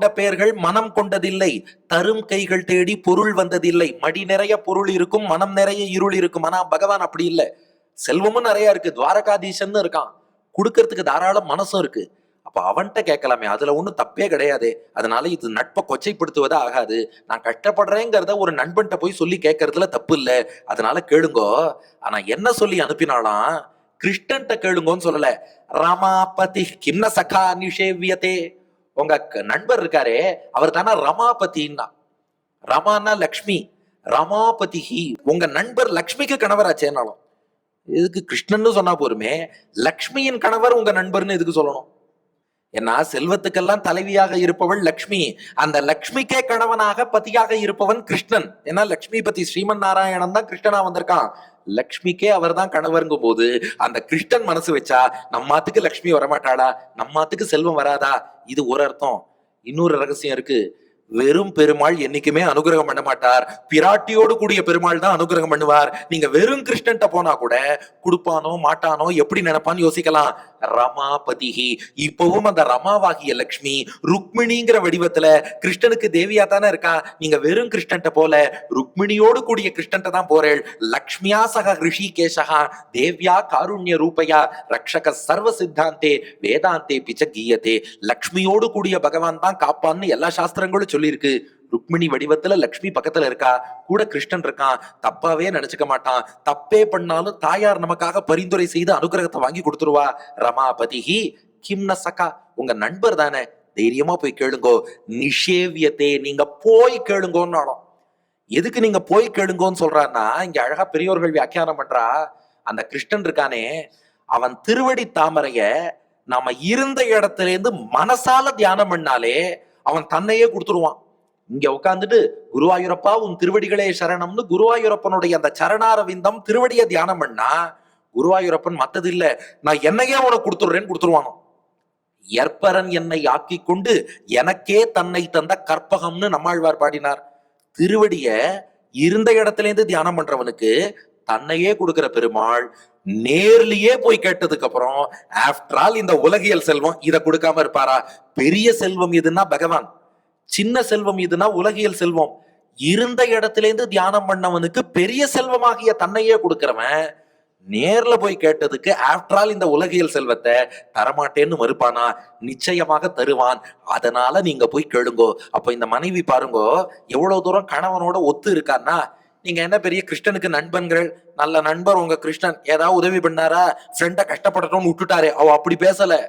கொண்ட பெயர்கள் மனம் கொண்டதில்லை. தரும் கைகள் தேடி பொருள் வந்ததில்லை. மடி நிறைய பொருள் இருக்கும் மனம் நிறைய இருள் இருக்கும். ஆனா பகவான் அப்படி இல்லை. செல்வமும் நிறைய இருக்கு. துவாரகாதீசன் இருக்கான். கொடுக்கறதுக்கு தாராளம் மனசும் இருக்கு. அப்ப அவன்கிட்ட கேட்கலாமே. அதுல ஒண்ணும் தப்பே கிடையாது. அதனால இது நட்பை கொச்சைப்படுத்துவதா ஆகாது. நான் கஷ்டப்படுறேங்கிறத ஒரு நண்பன்கிட்ட போய் சொல்லி கேட்கறதுல தப்பு இல்லை. அதனால கேளுங்கோ. ஆனா என்ன சொல்லி அனுப்பினாலாம் கிருஷ்ணன்ட்ட கேளுங்கோன்னு சொல்லல. ரமாபதி கிம்ன சகா நிஷேவியதே. உங்க நண்பர் இருக்காரே அவர் தானே ரமாபதின்னா. ரமானா லக்ஷ்மி ரமாபதிஹி உங்க நண்பர் லக்ஷ்மிக்கு கணவராச்சேனாலும். இதுக்கு கிருஷ்ணன்னு சொன்னா போருமே லக்ஷ்மியின் கணவர் உங்க நண்பர்னு எதுக்கு சொல்லணும். ஏன்னா செல்வத்துக்கெல்லாம் தலைவியாக இருப்பவள் லக்ஷ்மி. அந்த லக்ஷ்மிக்கே கணவனாக பதியாக இருப்பவன் கிருஷ்ணன். ஏன்னா லக்ஷ்மி பத்தி ஸ்ரீமன் நாராயணன் தான் கிருஷ்ணனா வந்திருக்கான். லக்ஷ்மிக்கே அவர் தான் கணவருங்கும் போது அந்த கிருஷ்ணன் மனசு வச்சா நம்மாத்துக்கு லக்ஷ்மி வரமாட்டாளா? நம்மாத்துக்கு செல்வம் வராதா? இது ஒரு அர்த்தம். இன்னொரு ரகசியம் இருக்கு. வெறும் பெருமாள் என்னைக்குமே அனுகிரகம் பண்ண மாட்டார். பிராட்டியோடு கூடிய பெருமாள் தான் அனுகிரகம் பண்ணுவார். நீங்க வெறும் கிருஷ்ணன்ட்ட போனா கூட கொடுப்பானோ மாட்டானோ எப்படி நினைப்பான்னு யோசிக்கலாம். ரமாபதிஹி. இப்பவும் அந்த ரமாவாகிய லக்ஷ்மி ருக்மிணிங்கிற வடிவத்துல கிருஷ்ணனுக்கு தேவியா தானே இருக்கா? நீங்க வெறும் கிருஷ்ணன்ட்ட போல ருக்மிணியோடு கூடிய கிருஷ்ணன்ட்ட தான் போறேள். லக்ஷ்மியா சக ரிஷிகேஷா தேவ்யா காருண்ய ரூபையா ரக்ஷக சர்வ சித்தாந்தே வேதாந்தே பிச்ச கீயத்தே லக்ஷ்மியோடு கூடிய பகவான் தான் காப்பான்னு எல்லா சாஸ்திரங்களும் சொல்லியிருக்கு. ருக்மிணி வடிவத்துல லக்ஷ்மி பக்கத்துல இருக்கா? கூட கிருஷ்ணன் இருக்கான். தப்பாவே நினைச்சுக்க மாட்டான். தப்பே பண்ணாலும் தாயார் நமக்காக பரிந்துரை செய்து அனுகிரகத்தை வாங்கி கொடுத்துருவா. ரமாபதிஹி கிம்ன சகா உங்க நண்பர் தானே? தைரியமா போய் கேளுங்கோ. நிஷேவியத்தே நீங்க போய் கேளுங்கோன்னு எதுக்கு நீங்க போய் கேளுங்கோன்னு சொல்றான்னா இங்க அழகா பெரியோர்கள் வியாக்கியானம் பண்றா. அந்த கிருஷ்ணன் இருக்கானே. அவன் திருவடி தாமரைய நாம இருந்த இடத்துல இருந்து மனசால தியானம் பண்ணாலே அவன் தன்னையே கொடுத்துருவான். இங்க உட்காந்துட்டு குருவாயூரப்பா உன் திருவடிகளே சரணம்னு குருவாயூரப்பனுடைய அந்த சரணாரவிந்தம் திருவடியை தியானம் பண்ணா குருவாயூரப்பன் மத்தது இல்ல நான் என்னையே உனக்கு கொடுத்துடுறேன்னு கொடுத்துருவானோ? எற்பரன் என்னை ஆக்கி கொண்டு எனக்கே தன்னை தந்த கற்பகம்னு நம்மாழ்வார் பாடினார். திருவடிய இருந்த இடத்துல இருந்து தியானம் பண்றவனுக்கு தன்னையே கொடுக்கிற பெருமாள் நேர்லயே போய் கேட்டதுக்கு அப்புறம் ஆஃப்டர் ஆல் இந்த உலகியல் செல்வம் இதை கொடுக்காம இருப்பாரா? பெரிய செல்வம் எதுன்னா பகவான். சின்ன செல்வம் எதுனா உலகியல் செல்வம். இருந்த இடத்துல இருந்து தியானம் பண்ணவனுக்கு பெரிய செல்வமாகிய தன்னையே கொடுக்கிறவன் நேர்ல போய் கேட்டதுக்கு ஆஃப்டர் ஆல் இந்த உலகியல் செல்வத்தை தரமாட்டேன்னு மறுப்பானா? நிச்சயமாக தருவான். அதனால நீங்க போய் கேளுங்கோ. அப்ப இந்த மனைவி பாருங்கோ எவ்வளவு தூரம் கணவனோட ஒத்து இருக்கான்னா நீங்க என்ன பெரிய கிருஷ்ணனுக்கு நண்பன்கள் நல்ல நண்பர் உங்க கிருஷ்ணன் ஏதாவது உதவி பண்ணாரா? ஃப்ரெண்ட கஷ்டப்படட்டும்னு விட்டுட்டாரு. அவ அப்படி பேசல.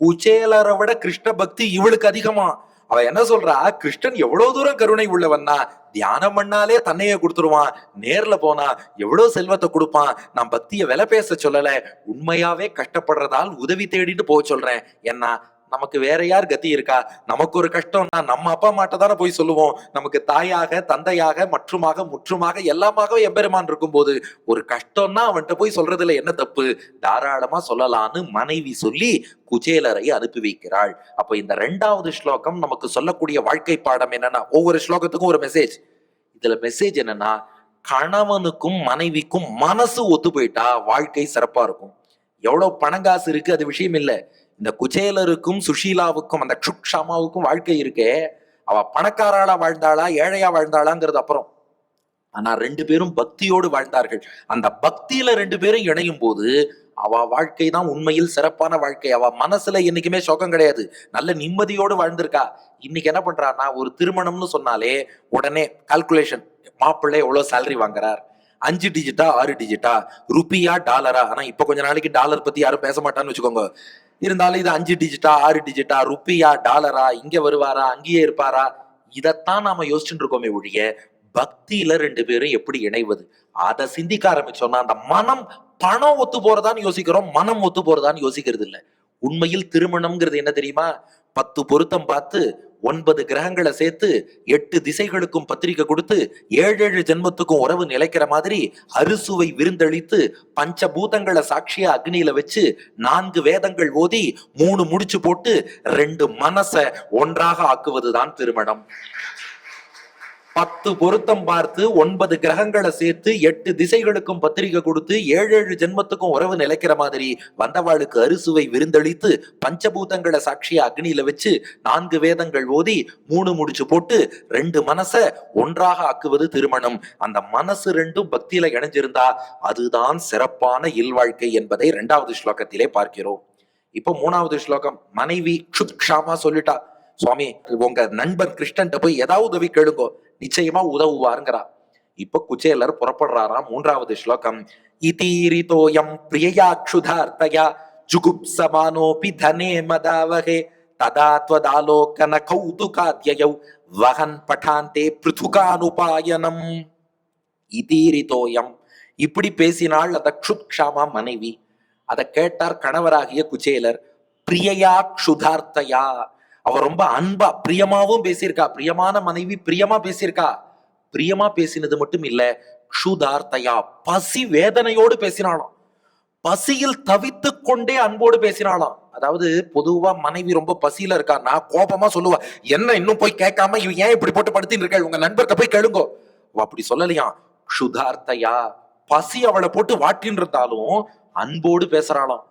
குச்சேலரை விட கிருஷ்ண பக்தி இவளுக்கு அதிகமா. அவ என்ன சொல்றா? கிருஷ்ணன் எவ்வளவு தூரம் கருணை உள்ளவன்னா தியானம் பண்ணாலே தன்னையே கொடுத்துருவான். நேர்ல போனா எவ்வளவு செல்வத்தை கொடுப்பான். நான் பக்திய விலை பேச சொல்லல. உண்மையாவே கஷ்டப்படுறதால் உதவி தேடிட்டு போக சொல்றேன். என்ன நமக்கு வேற யார் கதி இருக்கா? நமக்கு ஒரு கஷ்டம்னா நம்ம அப்பா அம்மாட்ட தானே போய் சொல்லுவோம். நமக்கு தாயாக தந்தையாக மற்றுமாக முற்றுமாக எல்லாமாகவே எம்பெருமான் இருக்கும்போது ஒரு கஷ்டம்னா அவன்கிட்ட போய் சொல்றதுல என்ன தப்பு? தாராளமா சொல்லலான்னு மனைவி சொல்லி குஜேலரை அனுப்பி வைக்கிறாள். அப்ப இந்த ரெண்டாவது ஸ்லோகம் நமக்கு சொல்லக்கூடிய வாழ்க்கை பாடம் என்னன்னா ஒவ்வொரு ஸ்லோகத்துக்கும் ஒரு மெசேஜ் இதுல மெசேஜ் என்னன்னா கணவனுக்கும் மனைவிக்கும் மனசு ஒத்து போயிட்டா வாழ்க்கை சிறப்பா இருக்கும். எவ்வளவு பணங்காசு இருக்கு அது விஷயம் இல்லை. இந்த குச்சேலருக்கும் சுஷீலாவுக்கும் அந்த க்ஷுக்ஷாமாவுக்கும் வாழ்க்கை இருக்கே. அவ பணக்காராளா வாழ்ந்தாளா ஏழையா வாழ்ந்தாளாங்கிறது அப்புறம். ஆனா ரெண்டு பேரும் பக்தியோடு வாழ்ந்தார்கள். அந்த பக்தியில ரெண்டு பேரும் இணையும் போது அவ வாழ்க்கை தான் உண்மையில் சிறப்பான வாழ்க்கை. அவ மனசுல என்னைக்குமே சோகம் கிடையாது. நல்ல நிம்மதியோடு வாழ்ந்திருக்கா. இன்னைக்கு என்ன பண்றான்னா ஒரு திருமணம்னு சொன்னாலே உடனே கால்குலேஷன் மாப்பிள்ளை எவ்வளவு சேலரி வாங்குறார்? அஞ்சு டிஜிட்டா ஆறு டிஜிட்டா ருப்பியா டாலரா ஆனா இப்ப கொஞ்ச நாளைக்கு டாலர் பத்தி யாரும் பேச மாட்டான்னு வச்சுக்கோங்க. இருந்தாலும் இது அஞ்சு டிஜிட்டா ஆறு டிஜிட்டா ருப்பியா டாலரா இங்க வருவாரா அங்கேயே இருப்பாரா? இதைத்தான் நாம யோசிச்சுட்டு இருக்கோமே ஒழிய பக்தியில ரெண்டு பேரும் எப்படி இணைவது? அதை சிந்திக்க ஆரம்பிச்சோம்னா அந்த மனம் பணம் ஒத்து போறதான்னு யோசிக்கிறோம் மனம் ஒத்து போறதான்னு யோசிக்கிறது இல்லை. உண்மையில் திருமணம்ங்கிறது என்ன தெரியுமா? பத்து பொருத்தம் பார்த்து ஒன்பது கிரகங்களை சேர்த்து எட்டு திசைகளுக்கும் பத்திரிகை கொடுத்து ஏழு ஏழு ஜென்மத்துக்கும் உறவு நிலைக்கிற மாதிரி அறுசுவை விருந்தளித்து பஞ்சபூதங்களை சாட்சியா அக்னியில வச்சு நான்கு வேதங்கள் ஓதி மூணு முடிச்சு போட்டு ரெண்டு மனச ஒன்றாக ஆக்குவதுதான் திருமணம். பத்து பொருத்தம் பார்த்து ஒன்பது கிரகங்களை சேர்த்து எட்டு திசைகளுக்கும் பத்திரிகை கொடுத்து ஏழு ஏழு ஜென்மத்துக்கும் உறவு நிலைக்கிற மாதிரி வந்தவாளுக்கு அறுசுவை விருந்தளித்து பஞ்சபூதங்களை சாட்சியா அக்னியில வச்சு நான்கு வேதங்கள் ஓதி மூணு முடிச்சு போட்டு ரெண்டு மனச ஒன்றாக ஆக்குவது திருமணம். அந்த மனசு ரெண்டும் பக்தியில இணைஞ்சிருந்தா அதுதான் சிறப்பான இல்வாழ்க்கை என்பதை இரண்டாவது ஸ்லோகத்திலே பார்க்கிறோம். இப்போ மூணாவது ஸ்லோகம் மனைவி க்ஷாமா சொல்லிட்டா. சுவாமி உங்க நண்பர் கிருஷ்ணன்ட்ட போய் ஏதாவது உதவி கேளுங்கோ. நிச்சயமா உதவுவாருங்கிறா. இப்ப குச்சேலர் புறப்படுறாராம் மூன்றாவது ஸ்லோகம். இதீரிதோயம் பிரியயாட்சுதார்த்தயா ஜுகுப்சமானோபி தனே மதாவகே ததா துவதாலோகன கௌதுகாத்யயௌ வகன் பட்டாந்தே பிருதுகானுபாயனம். இதீரிதோயம். இப்படி பேசினாள் அந்த க்ஷுத்ஷாமா மனைவி. அதை கேட்டார் கணவராகிய குச்சேலர். பிரியயா க்ஷுதார்த்தயா அவ ரொம்ப அன்பா பிரியமாவும் பேசியிருக்கா. பிரியமான மனைவி பிரியமா பேசியிருக்கா. பிரியமா பேசினது மட்டும் இல்ல க்ஷுதார்த்தையா பசி வேதனையோடு பேசினாளாம். பசியில் தவித்து கொண்டே அன்போடு பேசினாளாம். அதாவது பொதுவா மனைவி ரொம்ப பசியில இருக்கான்னா கோபமா சொல்லுவா என்ன இன்னும் போய் கேட்காம இவ ஏன் இப்படி போட்டு படுத்தின்னு இருக்க? உங்க நண்பர்கிட்ட போய் கேளுங்கோ. அப்படி சொல்லலையா க்ஷுதார்த்தையா பசி அவளை போட்டு வாட்டின்னு இருந்தாலும் அன்போடு பேசுறாளாம்.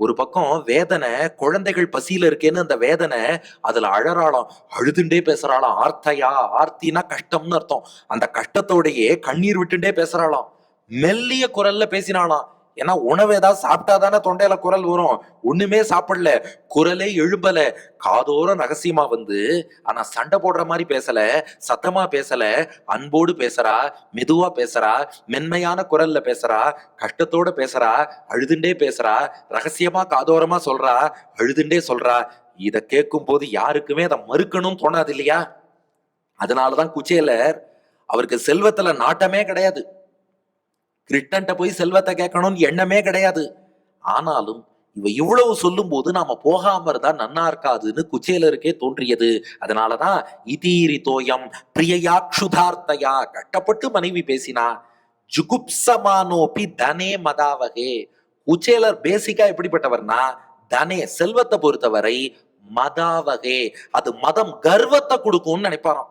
ஒரு பக்கம் வேதனை குழந்தைகள் பசியில இருக்கேன்னு அந்த வேதனை அதுல அழறாளாம் அழுதுண்டே பேசுறாளாம் ஆர்த்தையா ஆர்த்தினா கஷ்டம்னு அர்த்தம். அந்த கஷ்டத்தோடையே கண்ணீர் விட்டுண்டே பேசுறாளாம். மெல்லிய குரல்ல பேசினாளாம். ஏன்னா உணவு ஏதாவது சாப்பிட்டாதானே தொண்டையில குரல் வரும். ஒண்ணுமே சாப்பிடல. குரலே எழுப்பல காதோரம் ரகசியமா வந்து ஆனா சண்டை போடுற மாதிரி பேசல சத்தமா பேசல அன்போடு பேசுறா மெதுவா பேசுறா மென்மையான குரல்ல பேசுறா கஷ்டத்தோட பேசுறா அழுதுண்டே பேசுறா ரகசியமா காதோரமா சொல்றா அழுதுண்டே சொல்றா. இத கேட்கும் போது யாருக்குமே அதை மறுக்கணும்னு தோணாது இல்லையா? அதனாலதான் குச்சேலர் அவருக்கு செல்வத்துல நாட்டமே கிடையாது. கிருஷ்ணன்ட்ட போய் செல்வத்தை கேட்கணும்னு எண்ணமே கிடையாது. ஆனாலும் இவ இவ்வளவு சொல்லும் போது நாம போகாம இருந்தா நன்னா இருக்காதுன்னு குச்சேலருக்கே தோன்றியது. அதனாலதான் இதீரி தோயம் பிரியயா க்ஷுதார்த்தையா கட்டப்பட்டு மனைவி பேசினா ஜுகுப்சமானோபி தனே மதாவகே. குச்சேலர் பேசிக்கா எப்படிப்பட்டவர்னா தனே செல்வத்தை பொறுத்தவரை மதாவகே. அது மதம் கர்வத்தை கொடுக்கும்னு நினைப்பாராம்.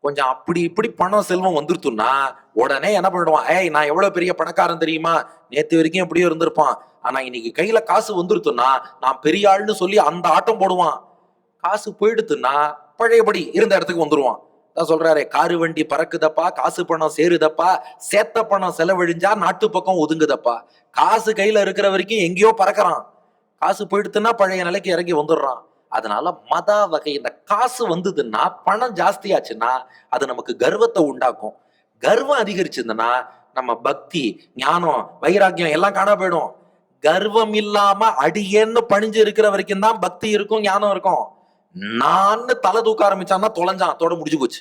கொஞ்சம் அப்படி இப்படி பணம் செல்வம் வந்துருத்துன்னா உடனே என்ன பண்ணிடுவான்? ஏய் நான் எவ்வளவு பெரிய பணக்காரன் தெரியுமா? நேத்து வரைக்கும் எப்படியோ இருந்திருப்பான். ஆனா இன்னைக்கு கையில காசு வந்துருத்துன்னா நான் பெரிய ஆள்னு சொல்லி அந்த ஆட்டம் போடுவான். காசு போயிடுத்துன்னா பழையபடி இருந்த இடத்துக்கு வந்துருவான். தான் சொல்றாரு காரு வண்டி பறக்குதப்பா காசு பணம் சேருதப்பா சேத்த பணம் செலவழிஞ்சா நாட்டு பக்கம் ஒதுங்குதப்பா. காசு கையில இருக்கிற வரைக்கும் எங்கேயோ பறக்கிறான். காசு போயிடுத்துன்னா பழைய நிலைக்கு இறங்கி வந்துடுறான். அதனால மத வகை இந்த காசு வந்ததுன்னா பணம் ஜாஸ்தியாச்சுன்னா அது நமக்கு கர்வத்தை உண்டாக்கும். கர்வம் அதிகரிச்சதுன்னா நம்ம பக்தி ஞானம் வைராக்கியம் எல்லாம் காண போயிடும். கர்வம் இல்லாம அடியேன்னு பணிஞ்சு இருக்கிற வரைக்கும் தான் பக்தி இருக்கும் ஞானம் இருக்கும். நான் தலை தூக்க ஆரம்பிச்சான்னா தொலைஞ்சான் அதோட முடிஞ்சு போச்சு.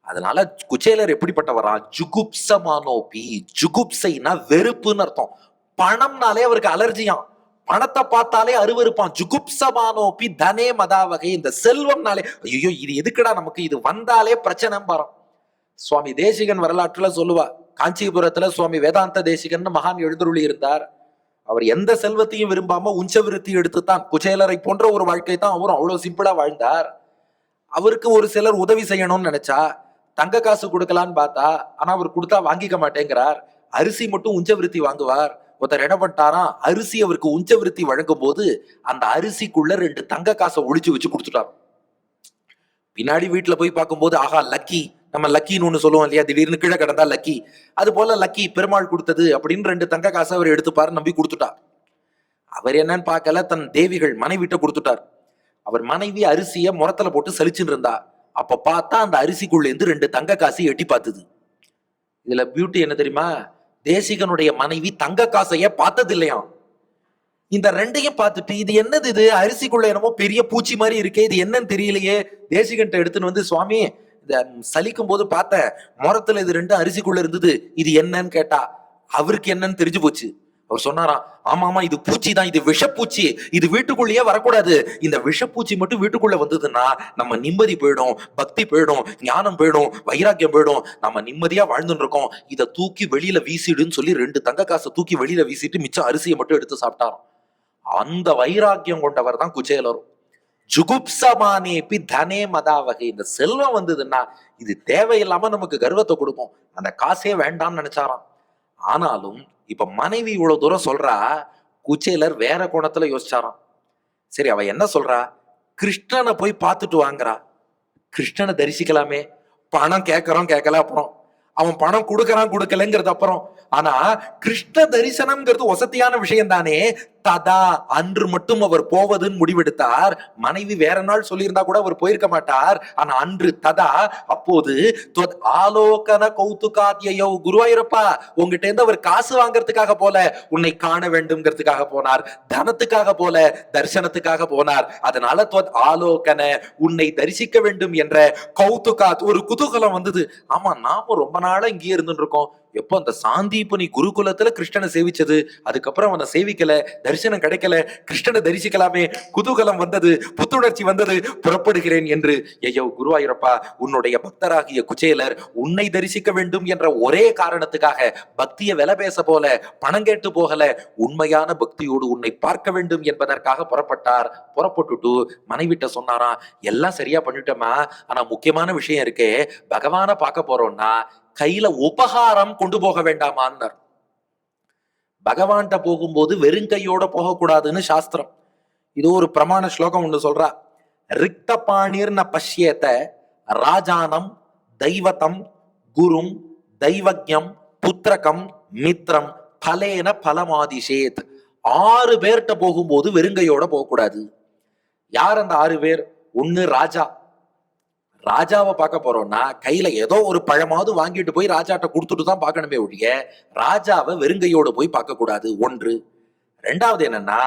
அதனால குச்சேலர் எப்படிப்பட்டவரா? ஜுகுப்சமானோபி ஜுகுப்சைனா வெறுப்புன்னு அர்த்தம். பணம்னாலே அவருக்கு அலர்ஜியாம். பணத்தை பார்த்தாலே அருவருப்பான். ஜுகுப்சமானோபி தனே மதாவகை இந்த செல்வம்னாலே ஐயோ இது எதுக்குடா நமக்கு? இது வந்தாலே பிரச்சனை பாரம். சுவாமி தேசிகன் வரலாற்றுல சொல்லுவா காஞ்சிபுரத்துல சுவாமி வேதாந்த தேசிகன் மகான் எழுந்தருளி இருந்தார். அவர் எந்த செல்வத்தையும் விரும்பாம உஞ்ச விருத்தி எடுத்துத்தான் குச்சேலரை போன்ற ஒரு வாழ்க்கை தான் அவரும் அவ்வளவு சிம்பிளா வாழ்ந்தார். அவருக்கு ஒரு சிலர் உதவி செய்யணும்னு நினைச்சா தங்க காசு கொடுக்கலான்னு பார்த்தா ஆனா அவர் கொடுத்தா வாங்கிக்க மாட்டேங்கிறார். அரிசி மட்டும் உஞ்ச விருத்தி வாங்குவார். ஒருத்தர் என்ன பண்ணிட்டாராம்? அரிசி அவருக்கு உஞ்ச விருத்தி வழங்கும் போது அந்த அரிசிக்குள்ள ரெண்டு தங்க காசை ஒழிச்சு வச்சு கொடுத்துட்டாரு. பின்னாடி வீட்டுல போய் பார்க்கும்போது ஆஹா லக்கி. நம்ம லக்கின்னு ஒண்ணு சொல்லுவோம் இல்லையா? திடீர்னு கீழே கிடந்தா லக்கி. அது போல லக்கி பெருமாள் கொடுத்தது அப்படின்னு ரெண்டு தங்க காசை அவர் எடுத்துப்பாரு நம்பி கொடுத்துட்டார். அவர் என்னன்னு பார்க்கல தன் தேவிகள் மனைவிட்ட கொடுத்துட்டார். அவர் மனைவி அரிசிய முரத்துல போட்டு சலிச்சுன்னு இருந்தா அப்ப பார்த்தா அந்த அரிசிக்குள்ள இருந்து ரெண்டு தங்க காசு எட்டி பார்த்தது. இதுல பியூட்டி என்ன தெரியுமா? தேசிகனுடைய மனைவி தங்க காசையே பார்த்தது இல்லையாம் இந்த ரெண்டையும் பார்த்துட்டு இது என்னது இது? அரிசிக்குள்ள என்னமோ பெரிய பூச்சி மாதிரி இருக்கே இது என்னன்னு தெரியலையே. தேசிகன்ட்ட எடுத்துன்னு வந்து சுவாமி இந்த சலிக்கும் போது பார்த்தேன் முரத்துல இது ரெண்டு அரிசிக்குள்ள இருந்தது. இது என்னன்னு கேட்டா அவருக்கு என்னன்னு தெரிஞ்சு போச்சு. அவர் சொன்னாராம் ஆமா ஆமா இது பூச்சி தான் இது விஷப்பூச்சி. இது வீட்டுக்குள்ளேயே வரக்கூடாது. இந்த விஷப்பூச்சி மட்டும் வீட்டுக்குள்ள வந்ததுன்னா நம்ம நிம்மதி போயிடும் பக்தி போயிடும் ஞானம் போயிடும் வைராக்கியம் போயிடும். நம்ம நிம்மதியா வாழ்ந்துட்டு இருக்கோம். இதை தூக்கி வெளியில வீசிடுன்னு சொல்லி ரெண்டு தங்க காசை தூக்கி வெளியில வீசிட்டு மிச்சம் அரிசியை மட்டும் எடுத்து சாப்பிட்டாராம். அந்த வைராக்கியம் கொண்டவர் தான் குச்சேலரும் ஜுகுப்சமானேபி தனே மதாவகை. இந்த செல்வம் வந்ததுன்னா இது தேவையில்லாம நமக்கு கர்வத்தை கொடுக்கும். அந்த காசே வேண்டாம்னு நினைச்சாராம். ஆனாலும் இப்ப மனைவி இவ்வளவு தூரம் சொல்றா குச்சேலர் வேற கோணத்துல யோசிச்சாராம். சரி அவ என்ன சொல்றா? கிருஷ்ணனை போய் பார்த்துட்டு வாங்குறா. கிருஷ்ணனை தரிசிக்கலாமே. பணம் கேட்கறோம் கேட்கல அப்புறம். அவன் பணம் கொடுக்கறான் கொடுக்கலங்கிறது அப்புறம் ஆனா கிருஷ்ண தரிசனம்ங்கிறது வசதியான விஷயம் தானே ததா அன்று மட்டும் அவர் போவதுன்னு முடிவெடுத்தார். மனைவி வேற நாள் சொல்லியிருந்தா கூட அவர் போயிருக்க மாட்டார். ஆனா அன்று ததா அப்போது ஆலோகன கௌதுகாத்யயோ குருவாயூரப்பா உங்ககிட்ட இருந்து அவர் காசு வாங்குறதுக்காக போல உன்னை காண வேண்டும்ங்கிறதுக்காக போனார். தனத்துக்காக போல தரிசனத்துக்காக போனார். அதனால துவத் ஆலோகன உன்னை தரிசிக்க வேண்டும் என்ற கௌத்துகாத் ஒரு குதூகலம் வந்தது. ஆமா நாம ரொம்ப நாளா இங்கேயே இருந்துட்டு இருக்கோம். எப்போ அந்த சாந்தீபனி குருகுலத்துல கிருஷ்ணனை சேவிச்சது? அதுக்கப்புறம் அவனை சேவிக்கல தரிசனம் கிடைக்கல கிருஷ்ணனை தரிசிக்கலாமே குதூகலம் வந்தது புத்துணர்ச்சி வந்தது புறப்படுகிறேன் என்று. ஐயோ குருவாயூரப்பா உன்னுடைய பக்தராகிய குச்சேலர் உன்னை தரிசிக்க வேண்டும் என்ற ஒரே காரணத்துக்காக பக்தியை விலை பேச போல பணம் கேட்டு போகல உண்மையான பக்தியோடு உன்னை பார்க்க வேண்டும் என்பதற்காக புறப்பட்டார். புறப்பட்டுட்டு மனைவிட்ட சொன்னாராம் எல்லாம் சரியா பண்ணிட்டோமா ஆனா முக்கியமான விஷயம் இருக்கே பகவானை பார்க்க போறோம்னா கையில உபகாரம் கொண்டு போக வேண்டாமான்னார். பகவான்கிட்ட போகும்போது வெறுங்கையோட போகக்கூடாதுன்னு சாஸ்திரம். இது ஒரு பிரமாண ஸ்லோகம் ஒண்ணு சொல்றா. ரிக்த பாணிர்ன பஷ்யத்த ராஜானம் தெய்வத்தம் குரும் தெய்வஜம் புத்திரகம் மித்ரம் பலேன பலமாதிஷேத் ஆறு பேர்கிட்ட போகும்போது வெறுங்கையோட போகக்கூடாது. யார் அந்த ஆறு பேர்? ஒண்ணு ராஜா ராஜாவை பார்க்க போறோம்னா கையில ஏதோ ஒரு பழமாவது வாங்கிட்டு போய் ராஜாட்ட கொடுத்துட்டு தான் பார்க்கணுமே ஒழிய ராஜாவை வெறுங்கையோடு போய் பார்க்க கூடாது ஒன்று. ரெண்டாவது என்னன்னா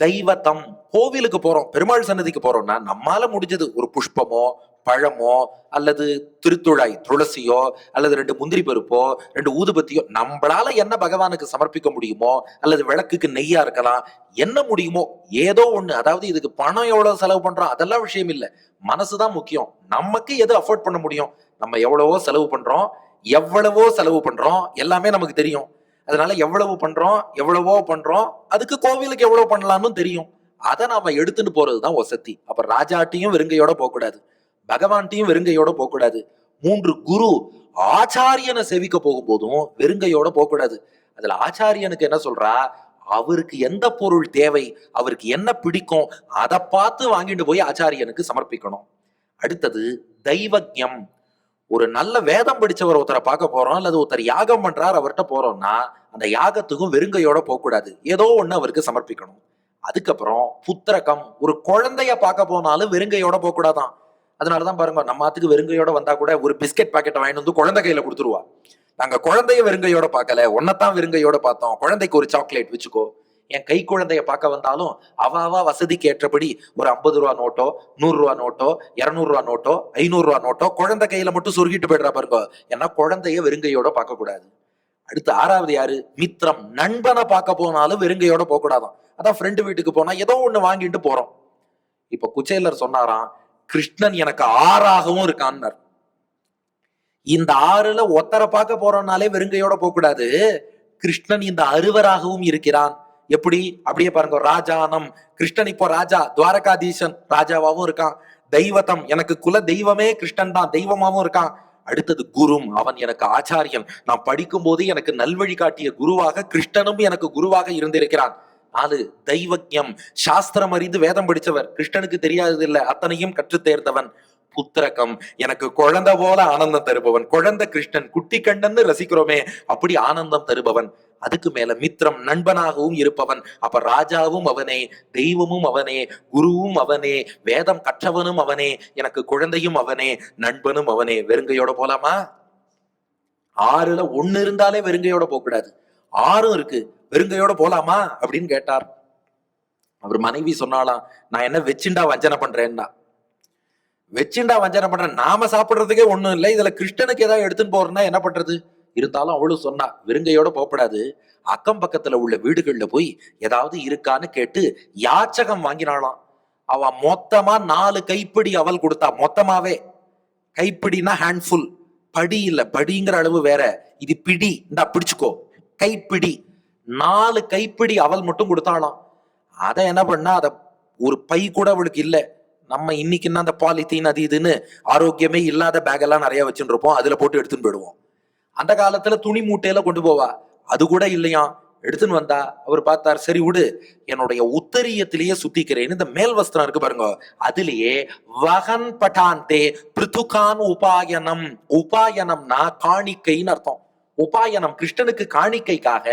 தெய்வத்தம் கோவிலுக்கு போறோம் பெருமாள் சன்னதிக்கு போறோம்னா நம்மால முடிஞ்சது ஒரு புஷ்பமோ பழமோ அல்லது திருத்துழாய் துளசியோ அல்லது ரெண்டு முந்திரி பருப்போ ரெண்டு ஊதுபத்தியோ நம்மளால என்ன பகவானுக்கு சமர்ப்பிக்க முடியுமோ அல்லது விளக்குக்கு நெய்யா இருக்கலாம் என்ன முடியுமோ ஏதோ ஒண்ணு அதாவது இதுக்கு பணம் எவ்வளவு செலவு பண்றோம் அதெல்லாம் விஷயம் இல்லை. மனசுதான் முக்கியம். நமக்கு எது அஃபோர்ட் பண்ண முடியும்? நம்ம எவ்வளவோ செலவு பண்றோம் எவ்வளவோ செலவு பண்றோம் எல்லாமே நமக்கு தெரியும். அதனால எவ்வளவு பண்றோம் எவ்வளவோ பண்றோம் அதுக்கு கோவிலுக்கு எவ்வளவு பண்ணலாம்னு தெரியும். அதை நாம எடுத்துட்டு போறதுதான் வசதி. அப்ப ராஜாட்டையும் வெறுங்கையோட போகக்கூடாது. பகவான்ட்டையும் வெறுங்கையோட போகக்கூடாது. மூன்று குரு ஆச்சாரியனை சேவிக்க போகும்போதும் வெறுங்கையோட போகக்கூடாது. அதுல ஆச்சாரியனுக்கு என்ன சொல்றா? அவருக்கு எந்த பொருள் தேவை அவருக்கு என்ன பிடிக்கும் அதை பார்த்து வாங்கிட்டு போய் ஆச்சாரியனுக்கு சமர்ப்பிக்கணும். அடுத்தது தெய்வஜம் ஒரு நல்ல வேதம் படிச்சவர் ஒருத்தரை பார்க்க போறோம் அல்லது ஒருத்தர் யாகம் பண்றார் அவர்கிட்ட போறோம்னா அந்த யாகத்துக்கும் வெறுங்கையோட போகக்கூடாது. ஏதோ ஒண்ணு அவருக்கு சமர்ப்பிக்கணும். அதுக்கப்புறம் புத்திரகம் ஒரு குழந்தைய பார்க்க போனாலும் வெறுங்கையோட போகக்கூடாதான். அதனாலதான் பாருங்க நம்ம ஆத்துக்கு வெறுங்கையோட வந்தா கூட ஒரு பிஸ்கெட் பாக்கெட்டை வாங்கிட்டு வந்து குழந்தை கையில கொடுத்துருவா. நாங்க குழந்தைய வெறுங்கையோட பார்க்கல ஒன்னதான் வெறுங்கையோட பார்த்தோம். குழந்தைக்கு ஒரு சாக்லேட் வச்சுக்கோ. என் கை குழந்தைய பார்க்க வந்தாலும் அவ வசதிக்கு ஏற்றபடி ஒரு ஐம்பது ரூபா நோட்டோ நூறுரூவா நோட்டோ இரநூறுவா நோட்டோ ஐநூறுரூவா நோட்டோ குழந்தை கையில மட்டும் சொருகிட்டு போயிடுறா பாருங்க. ஏன்னா குழந்தைய வெறுங்கையோட பார்க்கக்கூடாது அடுத்து ஆறாவது யாரு? மித்திரம் நண்பனை பார்க்க போனாலும் வெறுங்கையோட போகக்கூடாதான் அதான் ஃப்ரெண்டு வீட்டுக்கு போனா ஏதோ ஒன்று வாங்கிட்டு போறோம். இப்ப குச்சேலர் சொன்னாராம் கிருஷ்ணன் எனக்கு ஆறாகவும் இருக்கான்னார். இந்த ஆறுல ஒத்தரை பார்க்க போறோம்னாலே வெறுங்கையோட போகக்கூடாது. கிருஷ்ணன் இந்த அறுவராகவும் இருக்கிறான். எப்படி? அப்படியே பாருங்க ராஜானம். கிருஷ்ணன் இப்போ ராஜா துவாரகாதீசன் ராஜாவாகவும் இருக்கான். தெய்வத்தம் எனக்கு குல தெய்வமே கிருஷ்ணன் தான் தெய்வமாவும் இருக்கான். அடுத்தது குரும் அவன் எனக்கு ஆச்சாரியன். நான் படிக்கும் போது எனக்கு நல்வழி காட்டிய குருவாக கிருஷ்ணனும் எனக்கு குருவாக இருந்திருக்கிறான். நாலு தெய்வஜம் சாஸ்திரம் அறிந்து வேதம் படிச்சவர் கிருஷ்ணனுக்கு தெரியாதது இல்ல அத்தனையும் கற்று தேர்ந்தவன் புத்திரகம். எனக்கு குழந்தை போல ஆனந்தம் தருபவன். குழந்தை கிருஷ்ணன் குட்டி கண்ணன்னு ரசிக்கிறோமே அப்படி ஆனந்தம் தருபவன். அதுக்கு மேல மித்திரம் நண்பனாகவும் இருப்பவன். அப்ப ராஜாவும் அவனே தெய்வமும் அவனே குருவும் அவனே வேதம் கற்றவனும் அவனே எனக்கு குழந்தையும் அவனே நண்பனும் அவனே. வெறுங்கையோட போலாமா? ஆறுல ஒன்னு இருந்தாலே வெறுங்கையோட போகக்கூடாது. ஆறும் இருக்கு. வெறுங்கையோட போலாமா? அப்படின்னு கேட்டார். அவர் மனைவி சொன்னாலாம் நான் என்ன வெச்சுண்டா வஞ்சனை பண்றேன்னா? வெச்சுண்டா வஞ்சனை பண்றேன். நாம சாப்பிடுறதுக்கே ஒண்ணும் இல்லை. இதுல கிருஷ்ணனுக்கு ஏதாவது எடுத்துன்னு போறேன்னா என்ன பண்றது? இருந்தாலும் அவளும் சொன்னா வெறுங்கையோட போகப்படாது. அக்கம் பக்கத்துல உள்ள வீடுகள்ல போய் ஏதாவது இருக்கான்னு கேட்டு யாச்சகம் வாங்கினாளாம். அவ மொத்தமா நாலு கைப்பிடி அவல் கொடுத்தா மொத்தமாவே. கைப்பிடினா ஹேண்ட்ஃபுல் படி இல்ல படிங்கிற அளவு வேற. இது பிடி. இந்தா பிடிச்சுக்கோ. கைப்பிடி. நாலு கைப்பிடி அவல் மட்டும் கொடுத்தாளாம். அதை என்ன பண்ணா அத ஒரு பை கூட அவளுக்கு இல்லை. நம்ம இன்னைக்கு என்ன அந்த பாலித்தீன் அது இதுன்னு ஆரோக்கியமே இல்லாத பேக் எல்லாம் நிறைய வச்சுட்டு இருப்போம். அதுல போட்டு எடுத்துன்னு போயிடுவோம். அந்த காலத்துல துணி மூட்டையில கொண்டு போவா. அது கூட இல்லையா? எடுத்துன்னு வந்தா அவர் பார்த்தார் சரி விடு என்னுடைய உத்தரியத்திலேயே சுத்திக்கிறேன்னு இந்த மேல் வஸ்திரம் இருக்கு பாருங்க. அதுலயே வகன் பட்டாந்தே பிருத்துகான் உபாயனம். உபாயனம்னா காணிக்கைன்னு அர்த்தம். உபாயனம் கிருஷ்ணனுக்கு காணிக்கைக்காக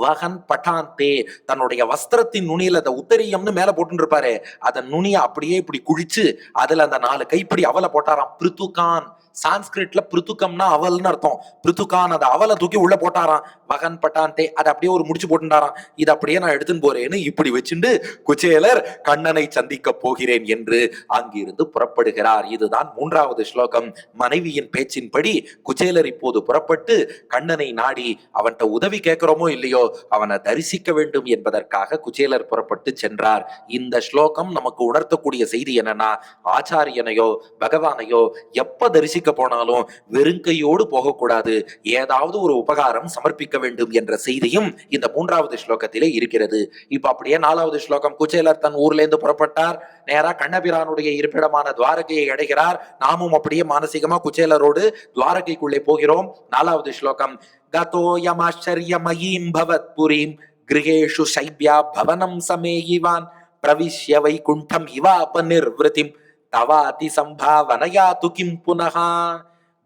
வகன் பட்டாந்தே தன்னுடைய வஸ்திரத்தின் நுனியில அந்த உத்தரியம்னு மேல போட்டு இருப்பாரு அதன் நுனியை அப்படியே இப்படி குழிச்சு அதுல அந்த நாலு கைப்பிடி அவலை போட்டாராம். பிருத்துகான் சான்ஸ்கிரிட்ல பிருத்துக்கம்னா அவல்னு அர்த்தம். பிருத்துக்கான் அந்த அவலை தூக்கி உள்ள போட்டாராம். வகன் பட்டான்தே அதை அப்படியே ஒரு முடிச்சு போட்டுட்டாராம். இது அப்படியே நான் எடுத்துன்னு போறேன்னு இப்படி வச்சுண்டு குச்சேலர் கண்ணனை சந்திக்க போகிறேன் என்று அங்கிருந்து புறப்படுகிறார். இதுதான் மூன்றாவது ஸ்லோகம். மனைவியின் பேச்சின்படி குச்சேலர் இப்போது புறப்பட்டு கண்ணனை நாடி அவன்கிட்ட உதவி கேட்கிறோமோ இல்லையோ அவனை தரிசிக்க வேண்டும் என்பதற்காக குச்சேலர் புறப்பட்டு சென்றார். இந்த ஸ்லோகம் நமக்கு உணர்த்தக்கூடிய செய்தி என்னன்னா ஆச்சாரியனையோ பகவானையோ எப்ப தரிசிக்க போனாலும் வெறுங்கையோடு போகக்கூடாது. ஏதாவது ஒரு உபகாரம் சமர்ப்பிக்க வேண்டும் என்ற செய்தியும் இந்த மூன்றாவது ஸ்லோகத்திலே இருக்கிறது. இப்ப அப்படியே நாலாவது ஸ்லோகம் குச்சேலர் தன் ஊர்ல இருந்து புறப்பட்டார். நேரா கண்ணபிரானுடைய இருப்பிடமான துவாரகையை அடைகிறார். நாமும் அப்படியே மானசீகமா குச்சேலரோடு துவாரகைக்குள்ளே போகிறோம். நாலாவது ஸ்லோகம் கதோயமாச்சரியமயீம் பவத் புரீம் கிரகேஷு சைப்யா பவனம் சமேயிவான் பிரவிஷ்ய வைகுண்டம் இவாபநிர்வൃതിம் தவாதி சம்பாவனையா துகிம் புனகா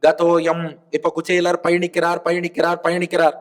கதோயம் இப்ப குச்சேலர் பயணிக்கிறார் பயணிக்கிறார் பயணிக்கிறார்.